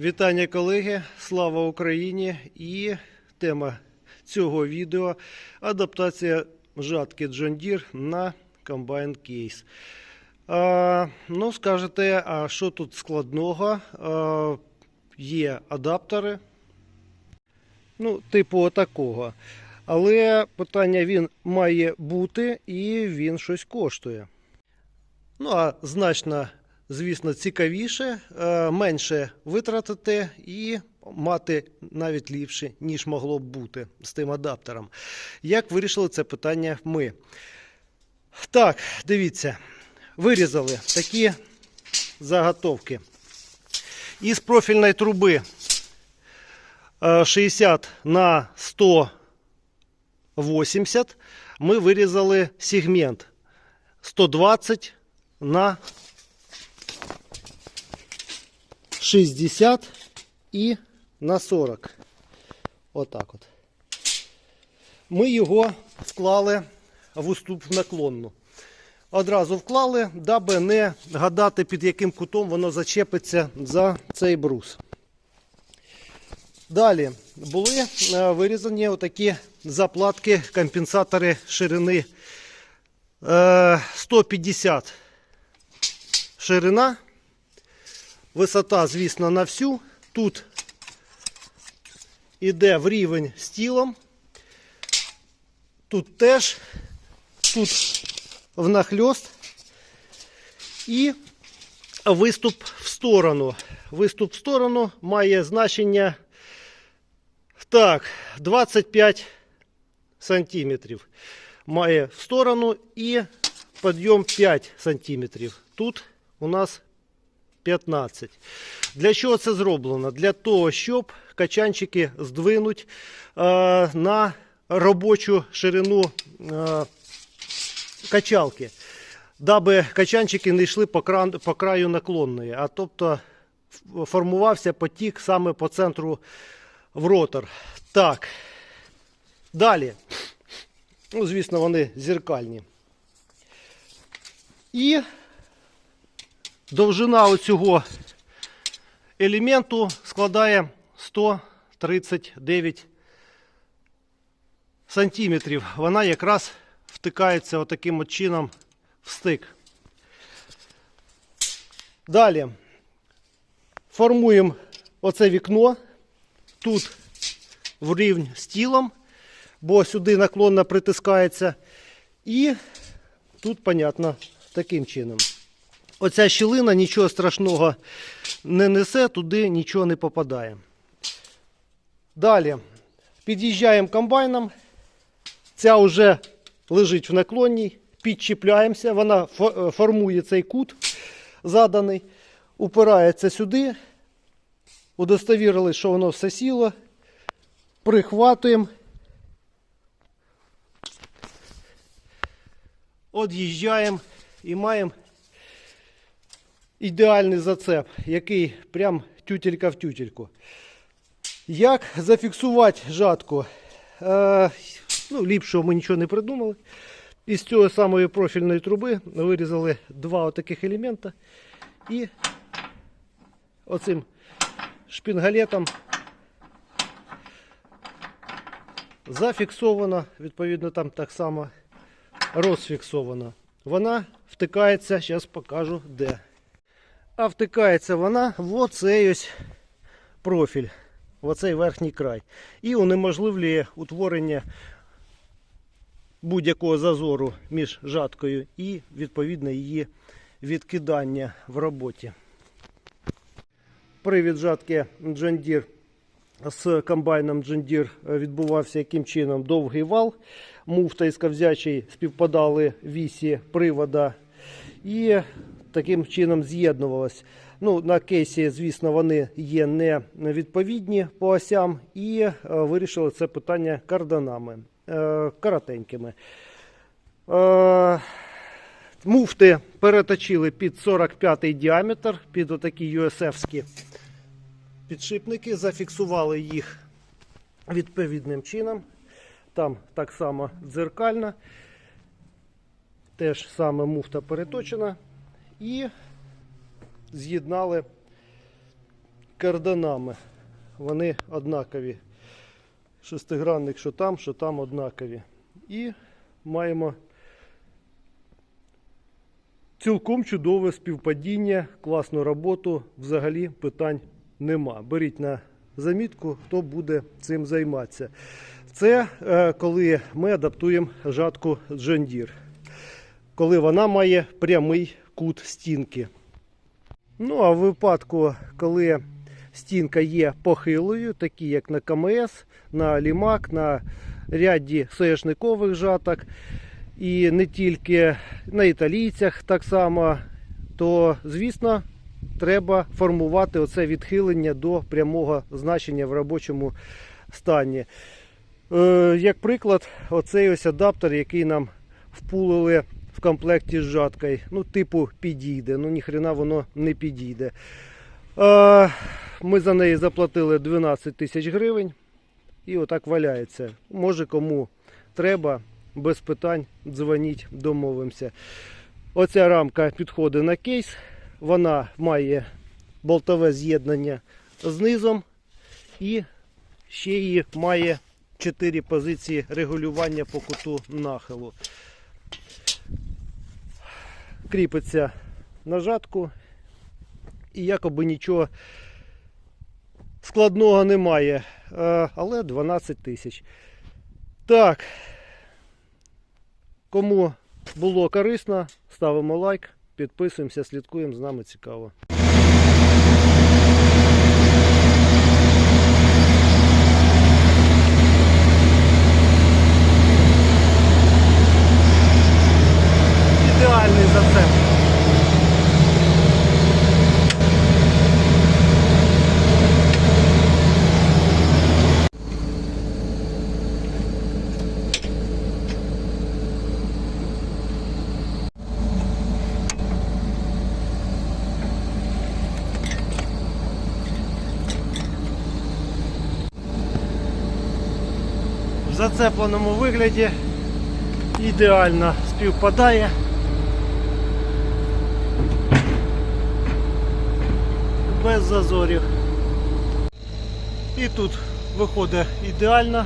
Вітання колеги, слава Україні! І тема цього відео адаптація жатки John Deere на комбайн кейс. Ну, скажете, а що тут складного? А, є адаптери, ну, типу отакого. Але питання він має бути і він щось коштує. Ну, а значно, звісно, цікавіше, е, менше витратити і мати навіть ліпше, ніж могло б бути з тим адаптером. Як вирішили це питання ми? Так, дивіться, вирізали такі заготовки. Із профільної труби е, 60 на 180 ми вирізали сегмент 120 на 60 і на 40. Отак от. Ми його вклали в уступ наклонну. Одразу вклали, даби не гадати, під яким кутом воно зачепиться за цей брус. Далі були е, вирізані отакі заплатки, компенсатори ширини е, 150 ширина. Висота, звісно, на всю. Тут іде в рівень з тілом. Тут теж, тут внахльост. І виступ в сторону. Виступ в сторону має значення так, 25 сантиметрів. Має в сторону і підйом 5 сантиметрів. Тут у нас 15. Для чого це зроблено? Для того, щоб качанчики здвинуть е, на робочу ширину е, качалки, даби качанчики не йшли по, кран, по краю наклонної, а тобто формувався потік саме по центру в ротор. Так. Далі. Ну, звісно, вони зеркальні. І довжина оцього елементу складає 139 сантиметрів. Вона якраз втикається отаким от чином в стик. Далі формуємо оце вікно. Тут в рівень з тілом, бо сюди наклонно притискається. І тут, понятно, таким чином. Оця щілина нічого страшного не несе, туди нічого не попадає. Далі під'їжджаємо комбайном. Ця вже лежить в наклонній, підчіпляємося, вона е, формує цей кут заданий, упирається сюди, удостовірили, що воно все сіло, прихватуємо. Од'їжджаємо і маємо ідеальний зацеп, який прям тютелька в тютельку. Як зафіксувати жатку? Е, ну, ліпшого ми нічого не придумали. Із цього самої профільної труби вирізали два отаких елемента і оцим шпінгалетом зафіксовано, відповідно, там так само розфіксовано. Вона втикається, зараз покажу де. А втикається вона в оцей ось профіль, в оцей верхній край. І унеможливлює утворення будь-якого зазору між жаткою і відповідно її відкидання в роботі. Привід жатки John Deere з комбайном John Deere відбувався яким чином довгий вал. Муфта і скавзячий співпадали вісі привода і таким чином з'єднувалось. Ну, на кейсі, звісно, вони є не відповідні по осям, і е, вирішили це питання карданами е, коротенькими. Е, муфти переточили під 45-й діаметр, під отакі USF-ські підшипники, зафіксували їх відповідним чином. Там так само дзеркально. Теж саме муфта переточена. І з'єднали карданами. Вони однакові. Шестигранник, що там, що там однакові. І маємо цілком чудове співпадіння, класну роботу. Взагалі питань нема. Беріть на замітку, хто буде цим займатися. Це е, коли ми адаптуємо жатку Deere. Коли вона має прямий кут стінки. Ну а в випадку, коли стінка є похилою, такі як на КМС, на Лімак, на ряді соняшникових жаток, і не тільки на італійцях так само, то звісно треба формувати оце відхилення до прямого значення в робочому стані. Е, як приклад, оцей ось адаптер, який нам впулили в комплекті з жаткою. Ну, типу, підійде. Ну, ніхрена воно не підійде. Ми за неї заплатили 12 тисяч гривень. І отак валяється. Може кому треба, без питань дзвоніть, домовимося. Оця рамка підходить на кейс. Вона має болтове з'єднання з низом і ще її має 4 позиції регулювання по куту нахилу. Кріпиться на жатку і якоби нічого складного немає. Е, Але 12 тисяч. Так. Кому було корисно, ставимо лайк, підписуємося, слідкуємо, з нами цікаво. Ідеальний зацеп. в зацепленому вигляді ідеально співпадає. Без зазорів. І тут виходить ідеально.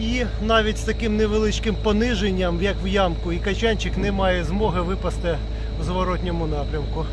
І навіть з таким невеличким пониженням, як в ямку, і качанчик не має змоги випасти в зворотньому напрямку.